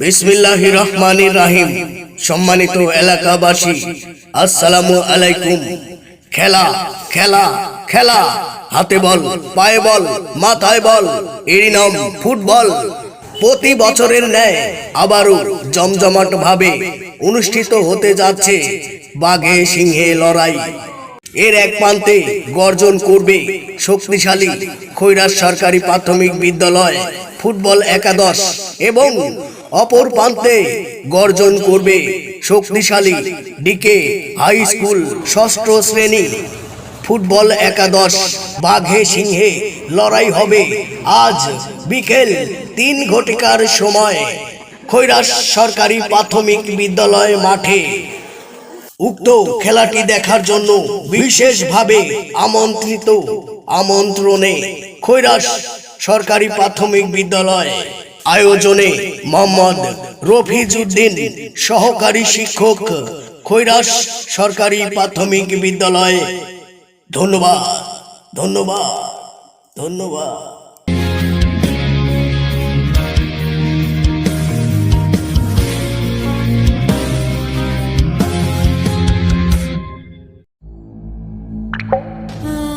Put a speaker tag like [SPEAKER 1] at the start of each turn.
[SPEAKER 1] বিসমিল্লাহ রহমানির রাহিম। সম্মানিত এলাকাবাসী, আসসালামু আলাইকুম। খেলা খেলা খেলা। হাতে বল, পায়ে বল, মাথায় বল এরই নাম ফুটবল। প্রতি বছরের ন্যায় আবারও জমজমাট ভাবে অনুষ্ঠিত হতে যাচ্ছে বাঘে সিংহে লড়াই। এর এক প্রান্তে গর্জন করবে শক্তিশালী খৈরাস সরকারি প্রাথমিক বিদ্যালয় ফুটবল একাদশ এবং অপর প্রান্তে গর্জন করবে শক্তিশালী ডিকে হাই স্কুল ষষ্ঠ শ্রেণি ফুটবল একাদশ বাঘে সিংহে লড়াই হবে আজ বিকেল তিন ঘটিকার সময় খৈরাস সরকারি প্রাথমিক বিদ্যালয় মাঠে উক্ত খেলাটি দেখার জন্য বিশেষভাবে আমন্ত্রিত। আমন্ত্রণে খৈরাস সরকারি প্রাথমিক বিদ্যালয় আয়োজনে মোহাম্মদ রফিজউদ্দিন সহকারী শিক্ষক খৈরাস সরকারি প্রাথমিক বিদ্যালয়। ধন্যবাদ ধন্যবাদ ধন্যবাদ। Bye.